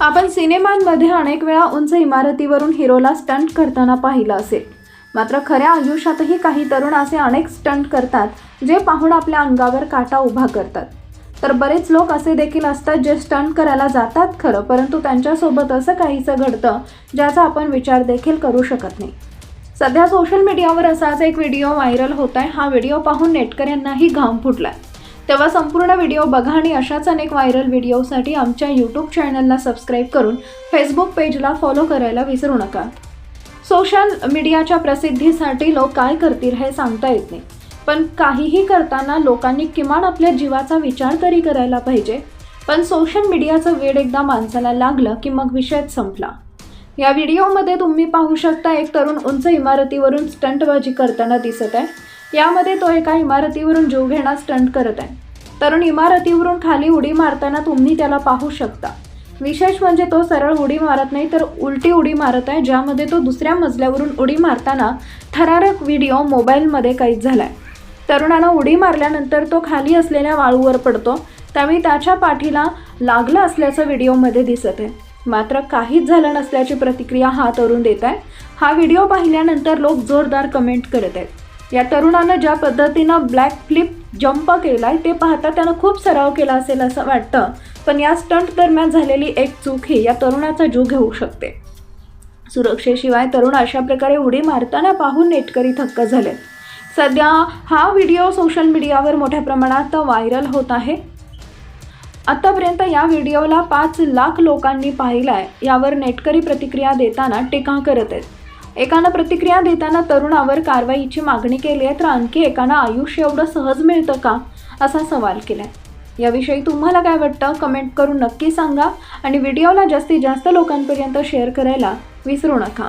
आपण सिनेमांमध्ये अनेक वेळा उंच इमारतीवरून हिरोला स्टंट करताना पाहिलं असेल. मात्र खऱ्या आयुष्यातही काही तरुण असे अनेक स्टंट करतात जे पाहून आपल्या अंगावर काटा उभा करतात. तर बरेच लोक असे देखील असतात जे स्टंट करायला जातात खरं परंतु त्यांच्यासोबत असं काहीचं घडतं ज्याचा आपण विचार देखील करू शकत नाही. सध्या सोशल मीडियावर असाच एक व्हिडिओ व्हायरल होत आहे हा व्हिडिओ पाहून नेटकऱ्यांनाही घाम फुटलाय. तेव्हा संपूर्ण व्हिडिओ बघा आणि अशाच अनेक व्हायरल व्हिडिओसाठी आमच्या यूट्यूब चॅनलला सबस्क्राईब करून फेसबुक पेजला फॉलो करायला विसरू नका. सोशल मीडियाच्या प्रसिद्धीसाठी लोक काय करतील हे सांगता येत नाही. पण काहीही करताना लोकांनी किमान आपल्या जीवाचा विचार तरी करायला पाहिजे. पण सोशल मीडियाचं वेड एकदा माणसाला लागलं की मग विषयच संपला. या व्हिडिओमध्ये तुम्ही पाहू शकता एक तरुण उंच इमारतीवरून स्टंटबाजी करताना दिसत आहे. यामध्ये तो एका इमारतीवरून जीव घेणा स्टंट करत आहे. तरुण इमारतीवरून खाली उडी मारताना तुम्ही त्याला पाहू शकता. विशेष म्हणजे तो सरळ उडी मारत नाही तर उलटी उडी मारत आहे ज्यामध्ये तो दुसऱ्या मजल्यावरून उडी मारताना थरारक व्हिडिओ मोबाईलमध्ये कैद आहे तरुणानं उडी मारल्यानंतर तो खाली असलेल्या वाळूवर पडतो. त्यावेळी त्याच्या पाठीला लागलं असल्याचं व्हिडिओमध्ये दिसत आहे. मात्र काहीच झालं नसल्याची प्रतिक्रिया हा तरुण देत आहे. हा व्हिडिओ पाहिल्यानंतर लोक जोरदार कमेंट करत आहेत. या तरुणानं ज्या पद्धतीनं ब्लॅक फ्लिप जंप केलाय ते पाहता त्यानं खूप सराव केला असेल असं वाटतं. पण या स्टंट दरम्यान झालेली एक चूक ही या तरुणाचा जीव घेऊ शकते. सुरक्षेशिवाय तरुण अशा प्रकारे उडी मारताना पाहून नेटकरी थक्क झाले. सध्या हा व्हिडिओ सोशल मीडियावर मोठ्या प्रमाणात व्हायरल होत आहे. आतापर्यंत या व्हिडिओला पाच लाख लोकांनी पाहिलाय. यावर नेटकरी प्रतिक्रिया देताना टीका करत आहेत. एकानं प्रतिक्रिया देताना तरुणावर कारवाईची मागणी केली आहे तर आणखी एकानं आयुष्य एवढं सहज मिळतं का? असा सवाल केलाय. याविषयी तुम्हाला काय वाटतं? कमेंट करून नक्की सांगा आणि व्हिडिओला जास्तीत जास्त लोकांपर्यंत शेअर करायला विसरू नका.